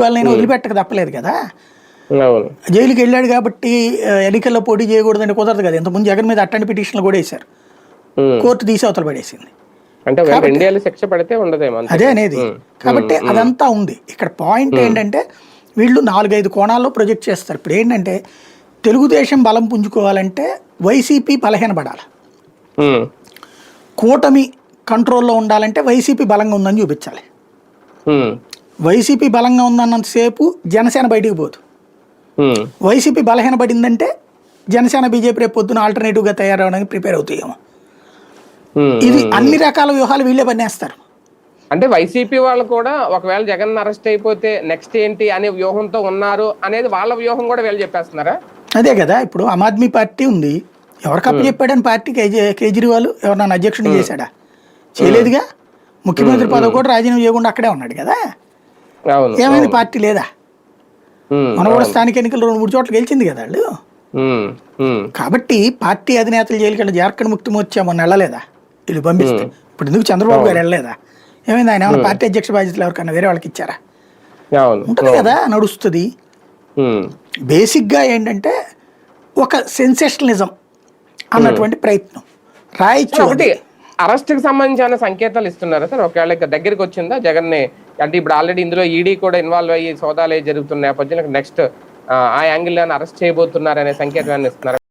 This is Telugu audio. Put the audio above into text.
వాళ్ళని వదిలిపెట్టక తప్పలేదు కదా. జైలుకి వెళ్ళాడు కాబట్టి ఎన్నికల్లో పోటీ చేయకూడదని కుదరదు కదా. ఇంతకుముందు జగన్ మీద అట్టండి పిటిషన్లు కూడా వేశారు. కోర్టు తీసి అవతల పడేసింది. అంటే శిక్ష పడితే ఉండదేమో. అదే అనేది. కాబట్టి అదంతా ఉంది. ఇక్కడ పాయింట్ ఏంటంటే వీళ్ళు నాలుగైదు కోణాల్లో ప్రొజెక్ట్ చేస్తారు. ఇప్పుడు ఏంటంటే తెలుగుదేశం బలం పుంజుకోవాలంటే వైసీపీ బలహీనపడాలి. కూటమి కంట్రోల్లో ఉండాలంటే వైసీపీ బలంగా ఉందని చూపించాలి. వైసీపీ బలంగా ఉందన్నంతసేపు జనసేన బయటికి పోదు. వైసీపీ బలహీనపడిందంటే జనసేన బీజేపీ రేపు పొద్దున ఆల్టర్నేటివ్గా తయారవడానికి ప్రిపేర్ అవుతాయేమో. ఇది అన్ని రకాల వ్యూహాలు వీళ్ళే పనిచేస్తారు అంటే వైసీపీ వాళ్ళు కూడా ఒకవేళ జగన్ అరెస్ట్ అయిపోతే నెక్స్ట్ ఏంటి అనే వ్యూహంతో ఉన్నారు అనేది వాళ్ళ వ్యూహం కూడా వీళ్ళు చెప్పేస్తున్నారా? అదే కదా ఇప్పుడు ఆమ్ ఆద్మీ పార్టీ ఉంది. ఎవరికి అప్పచెప్పాడని పార్టీ కేజీ కేజ్రీవాల్ ఎవరన్నా అధ్యక్షుడు చేశాడా? చేయలేదుగా? ముఖ్యమంత్రి పదవి కూడా రాజీనామా చేయకుండా అక్కడే ఉన్నాడు కదా? ఏమైంది పార్టీ లేదా. మన కూడా స్థానిక ఎన్నికలు రెండు మూడు చోట్ల గెలిచింది కదా వాళ్ళు. కాబట్టి పార్టీ అధినేతలు జైలుకి వెళ్ళి జార్ఖండ్ ముక్తి మోర్చా మొన్న వెళ్ళలేదా? వీళ్ళు పంపిస్తే. ఇప్పుడు ఎందుకు చంద్రబాబు గారు వెళ్ళలేదా? ఏమైంది ఆయన ఏమైనా పార్టీ అధ్యక్ష బాధ్యతలు ఎవరికైనా వేరే వాళ్ళకి ఇచ్చారా? ఉంటుంది కదా నడుస్తుంది. బేసిక్గా ఏంటంటే ఒక సెన్సేషనలిజం అన్నటువంటి ప్రయత్నం. రాయొచ్చు అరెస్ట్కి అరెస్ట్కి సంబంధించిన సంకేతాలు ఇస్తున్నారా సార్? ఒకవేళ ఇక దగ్గరికి వచ్చిందా? జగన్ అంటే ఇప్పుడు ఆల్రెడీ ఇందులో ఈడీ కూడా ఇన్వాల్వ్ అయ్యి సోదాలు జరుగుతున్న నేపథ్యంలో నెక్స్ట్ ఆ యాంగిల్ అరెస్ట్ చేయబోతున్నారనే సంకేతాన్ని ఇస్తున్నారు?